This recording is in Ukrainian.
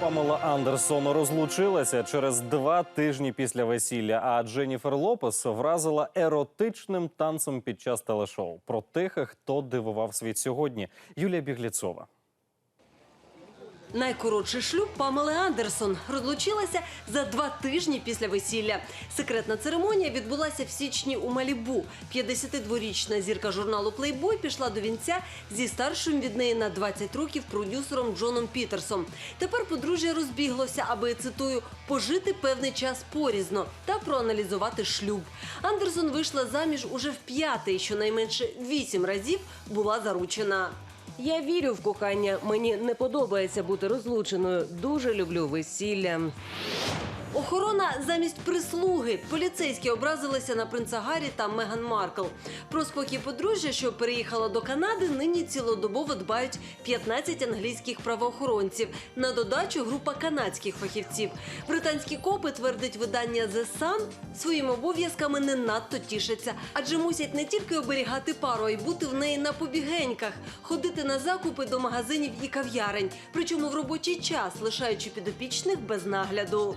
Памела Андерсон розлучилася через два тижні після весілля. А Дженніфер Лопес вразила еротичним танцем під час телешоу. Про тих, хто дивував світ сьогодні. Юлія Бігліцова. Найкоротший шлюб Памели Андерсон розлучилася за два тижні після весілля. Секретна церемонія відбулася в січні у Малібу. 52-річна зірка журналу Playboy пішла до вінця зі старшим від неї на 20 років продюсером Джоном Пітерсом. Тепер подружжя розбіглося, аби цитую пожити певний час порізно та проаналізувати шлюб. Андерсон вийшла заміж уже в п'ятий, щонайменше вісім разів була заручена. Я вірю в кохання. Мені не подобається бути розлученою. Дуже люблю весілля. Охорона замість прислуги. Поліцейські образилися на принца Гаррі та Меган Маркл. Про спокій подружжя, що переїхала до Канади, нині цілодобово дбають 15 англійських правоохоронців. На додачу група канадських фахівців. Британські копи твердить видання The Sun, своїми обов'язками не надто тішаться, адже мусять не тільки оберігати пару, а й бути в неї на побігеньках, ходити на закупи до магазинів і кав'ярень, причому в робочий час, лишаючи підопічних без нагляду.